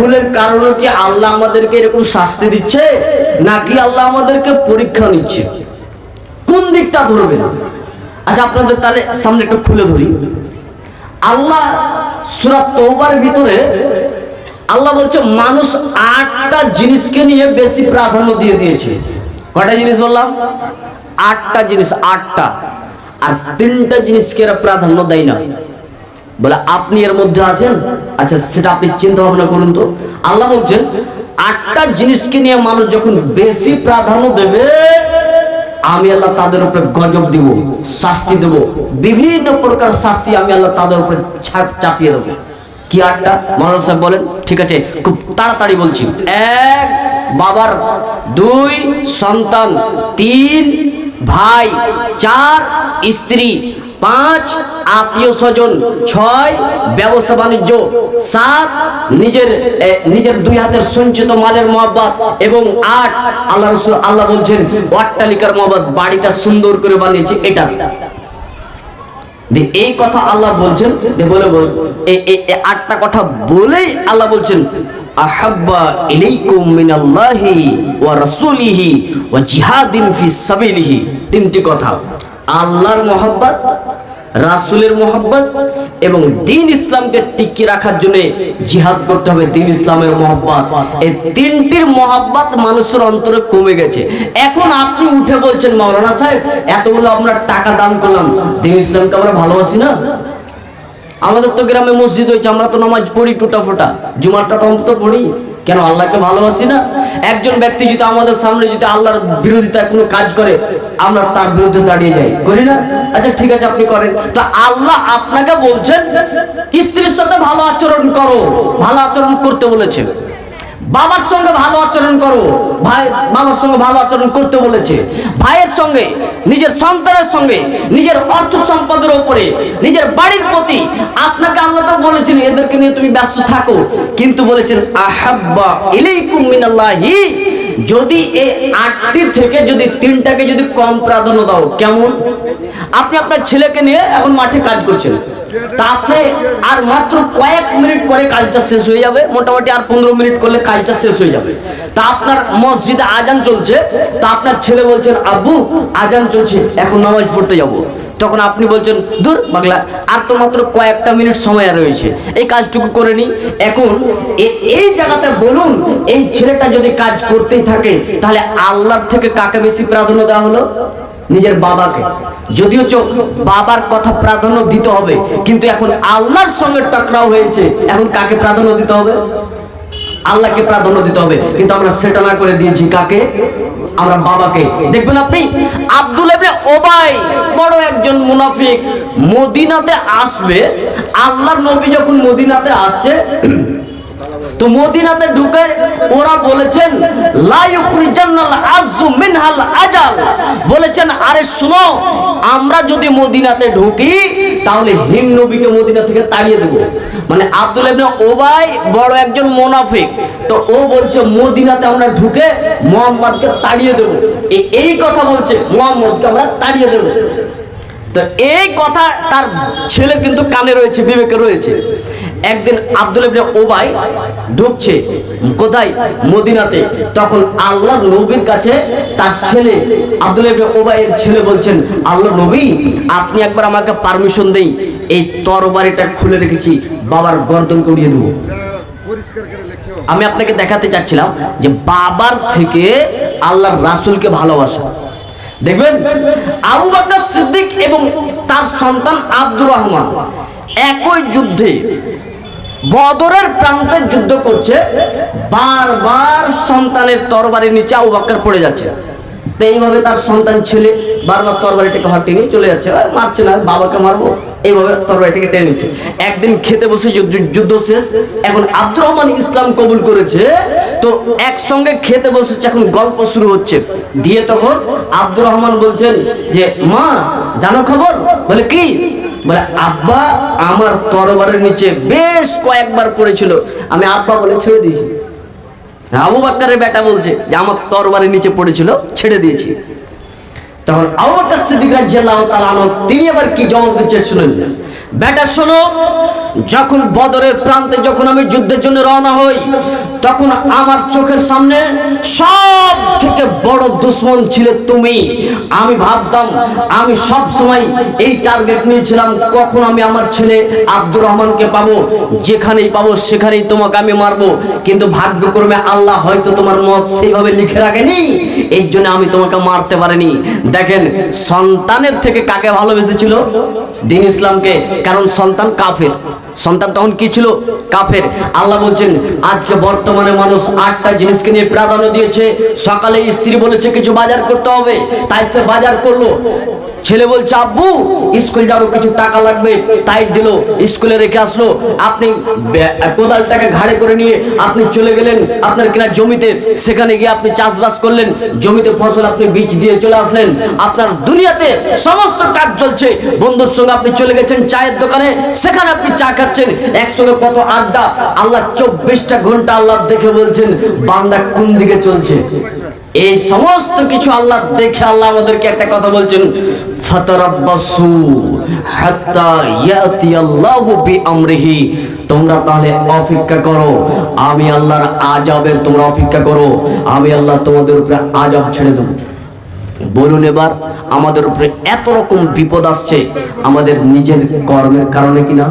ভুলের কারণে কি আল্লাহ আমাদেরকে এরকম শাস্তি দিচ্ছে? নাকি আল্লাহ আমাদেরকে পরীক্ষা নিচ্ছে? কোন দিকটা ধরবেন আচ্ছা আপনাদের তাহলে সামনে একটু খুলে ধরি। আল্লাহ সুরাত তওবার ভিতরে আল্লাহ বলছে, মানুষ আটটা জিনিসকে নিয়ে বেশি প্রাধান্য দিয়ে দিয়েছে। কটা জিনিস বললাম? আটটা জিনিস, আটটা। আর তিনটা জিনিসকে এরা প্রাধান্য দেয় না। বলে, আপনি এর মধ্যে আছেন? আচ্ছা সেটা আপনি চিন্তা ভাবনা করুন তো। আল্লাহ বলছেন, আটটা জিনিসকে নিয়ে মানুষ যখন বেশি প্রাধান্য দেবে, আমি আল্লাহ তাদের উপরে গজব দিব, শাস্তি দেব। বিভিন্ন প্রকার শাস্তি আমি আল্লাহ তাদের উপরে চাপিয়ে দেবো। কি আটটা? মনোজ সাহেব বলেন, ঠিক আছে, খুব তাড়াতাড়ি বলছি। এক, বাবার, দুই, সন্তান, তিন, ভাই, চার, স্ত্রী পাঁচ, আত্মীয় স্বজন, ছয়, ব্যবসা বাণিজ্য, সাত, নিজের নিজের দুই হাতের সঞ্চিত মালের মহব্বত এবং আট, আল্লাহ রসুল, আল্লাহ বলছেন, অট্টালিকার মহব্বত, বাড়িটা সুন্দর করে বানিয়েছে, এটা। এই কথা আল্লাহ বলছেন বলে আটটা কথা বলেই আল্লাহ বলছেন, আহাব্বা ইলাইকুম মিনাল্লাহি ওয়া রাসূলিহি ওয়া জিহাদিন ফি সাবিলিহি। তিনটি কথা। আল্লাহর মহব্বত, রাসূলের মহব্বত এবং দিন ইসলামকে টিকিয়ে রাখার জন্য জিহাদ করতে হবে দিন ইসলামের মহব্বত। এই তিনটির মহব্বত মানুষের অন্তরে কমে গেছে। এখন আপনি উঠে বলছেন, মাওলানা সাহেব, এতগুলো আমরা টাকা দান করলাম। দিন ইসলামকে আমরা ভালোবাসি না? আমাদের তো গ্রামে মসজিদ হয়েছে, আমরা তো নামাজ পড়ি টুটা ফোটা জুমারটা তো অন্তত পড়ি। কেন আল্লাহকে ভালোবাসি না? একজন ব্যক্তি যদি আমাদের সামনে যদি আল্লাহর বিরোধিতা কোনো কাজ করে, আমরা তার বিরুদ্ধে দাঁড়িয়ে যাই। করি না? আচ্ছা ঠিক আছে, আপনি করেন। তো আল্লাহ আপনাকে বলছেন, স্ত্রীর সাথে ভালো আচরণ করো। ভালো আচরণ করতে বলেছেন। বাবার সঙ্গে ভালো আচরণ করো। ভাই, বাবার সঙ্গে ভালো আচরণ করতে বলেছে। ভাইয়ের সঙ্গে, নিজের সন্তানের সঙ্গে, নিজের অর্থ সম্পদের উপরে, নিজের বাড়ির প্রতি আপনাকে আল্লাহ তো বলেছেন, এদেরকে নিয়ে তুমি ব্যস্ত থাকো। কিন্তু বলেছেন, আহাব্বা ইলাইকুম মিনাল্লাহি। যদি এই আটটি থেকে যদি তিনটাকে যদি কম প্রাধান্য দাও, কেমন? আপনি আপনার ছেলেকে নিয়ে এখন মাঠে কাজ করছেন। তা আর মাত্র কয়েক মিনিট পরে কাজটা শেষ হয়ে যাবে। মোটামুটি আর পনেরো মিনিট করলে কাজটা শেষ হয়ে যাবে। তা আপনার মসজিদে আজান চলছে, তা আপনার ছেলে বলছেন, আব্বু, আজান চলছে, এখন নামাজ পড়তে যাব। তখন আপনি বলছেন, দূর বাংলা, আর তো মাত্র কয়েকটা মিনিট সময় রয়েছে। এই কাজটুকু করে নি এখন এই জায়গাতে বলুন, এই ছেলেটা যদি কাজ করতেই থাকে, তাহলে আল্লাহর থেকে কাকে বেশি প্রাধান্য দেওয়া হলো? নিজের বাবাকে। যদিও বাবার কথা প্রাধান্য দিতে হবে, কিন্তু এখন আল্লাহর সঙ্গে টকরাও হয়েছে। এখন কাকে প্রাধান্য দিতে হবে? আল্লাহকে প্রাধান্য দিতে হবে। কিন্তু আমরা সেটা না করে দিয়েছি কাকে? আমরা বাবাকে। দেখবেন আপনি, আব্দুল ওবাই বড় একজন মুনাফিক। মদিনাতে আসবে, আল্লাহর নবী যখন মদিনাতে আসছে তো মদিনাতে ঢুকে ওরা বলেছেন মিনহাল আজাল। বলেছেন, আরে শুনো, আমরা যদি মদিনাতে ঢুকি, তাহলে হিম নবীকে মদিনা থেকে তাড়িয়ে দেব। মানে আব্দুল ওবাই বড় একজন মুনাফিক। তো ও বলছে, মদিনাতে আমরা ঢুকে মোহাম্মদকে তাড়িয়ে দেব। এই কথা বলছে, মোহাম্মদকে আমরা তাড়িয়ে দেব। তো এই কথা তার ছেলে কিন্তু কানে রয়েছে, বিবেকে রয়েছে। একদিন আব্দুল ইবনে ওবাই ঢুকছে, কোথায়? মদিনাতে। তখন আল্লাহ নবীর কাছে তার ছেলে, আব্দুল ইবনে ওবাইয়ের ছেলে বলছেন, আল্লাহ নবী, আপনি একবার আমাকে পারমিশন দেই, এই তরবারিটা খুলে রেখেছি, বাবার গর্দনকে উড়িয়ে দেবো। আমি আপনাকে দেখাতে চাচ্ছিলাম যে বাবার থেকে আল্লাহর রাসূলকে ভালোবাসা। দেখবেন, আবু বকর সিদ্দিক এবং তার সন্তান আব্দুর রহমান একই যুদ্ধে বদরের প্রান্তে যুদ্ধ করছে বারবার সন্তানের তরবারির নিচে আবু বকর পড়ে যাচ্ছে। তো এইভাবে তার সন্তান ছেলে বারবার তরবারিটাকে হাতে নিয়ে চলে যাচ্ছে। "ওই, মারছে না বাবাকে মারবো এইভাবে তরবারিটাকে টেনে নিচ্ছে। একদিন খেতে বসে যুদ্ধ শেষ এখন আব্দুর রহমান ইসলাম কবুল করেছে। তো একসঙ্গে খেতে বসেছে এখন গল্প শুরু হচ্ছে। দিয়ে তখন আব্দুর রহমান বলছেন যে মা জানো খবর? বলে কি? বলে আব্বা আমার তরবারের নিচে বেশ কয়েকবার পড়েছিল। আমি আব্বা বলে ছেড়ে দিয়েছি। আবু বাক্কারের বেটা বলছে যে, আমার তরবারের নিচে পড়েছিল, ছেড়ে দিয়েছি। তখন আবু বাক্কার সিদ্দিক রাজিয়াল্লাহু তাআলা তিনি আবার কি জবাব দিতে শুনুন বেটা, শোনো, যখন বদরের প্রান্তে যখন আমি যুদ্ধের জন্য রওনা হই, তখন আমার চোখের সামনে সব থেকে বড় দুশ্মন ছিলে তুমি। আমি ভাবতাম, আমি সব সময় এই টার্গেট নিয়েছিলাম, কখন আমি আমার ছেলে আব্দুর রহমানকে পাবো, যেখানেই পাবো, সেখানেই তোমাকে আমি মারবো। কিন্তু ভাগ্যক্রমে আল্লাহ হয়তো তোমার মত সেইভাবে লিখে রাখেনি এই জন্য আমি তোমাকে মারতে পারিনি। দেখেন, সন্তানের থেকে কাকে ভালোবেসেছিল? দিন ইসলামকে কারণ সন্তান কাফের। সন্তান তখন কি ছিল? কাফের। আল্লাহ বলছেন, আজকে বর্তমানে মানুষ আটটা জিনিসকে নিয়ে প্রাধান্য দিয়েছে। সকালে স্ত্রী বলেছে, কিছু বাজার করতে হবে। তাই সে বাজার করল। ছেলে বলছে, আব্বু, স্কুল যাব, কিছু টাকা লাগবে। তাই দিল, স্কুলে রেখে আসলো। আপনি কোদালটাকে ঘাড়ে করে নিয়ে আপনি চলে গেলেন আপনার কিনা জমিতে। সেখানে গিয়ে আপনি চাষবাস করলেন। জমিতে ফসল আপনি বীজ দিয়ে চলে আসলেন। আপনার দুনিয়াতে সমস্ত কাজ চলছে। বন্ধুর সঙ্গে আপনি চলে গেছেন চায়ের দোকানে। সেখানে আপনি চা খাচ্ছেন। একসঙ্গে কত আড্ডা। আল্লাহ চব্বিশটা ঘণ্টা আল্লাহ দেখে বলছেন, বান্দা কোন দিকে চলছে? এই সমস্ত কিছু আল্লাহ দেখে আল্লাহ আমাদেরকে একটা কথা বলছেন, ফাতারাব্বাসু হাত্তা ইয়াতি আল্লাহু বিআমরিহি। তোমরা তাহলে অপেক্ষা করো, আমি আল্লাহর আজাবের তোমরা অপেক্ষা করো, আমি আল্লাহ তোমাদের উপরে আজাব ছেড়ে দেবো। বলুন এবার, আমাদের উপরে এত রকম বিপদ আসছে, আমাদের নিজের কর্মের কারণে কিনা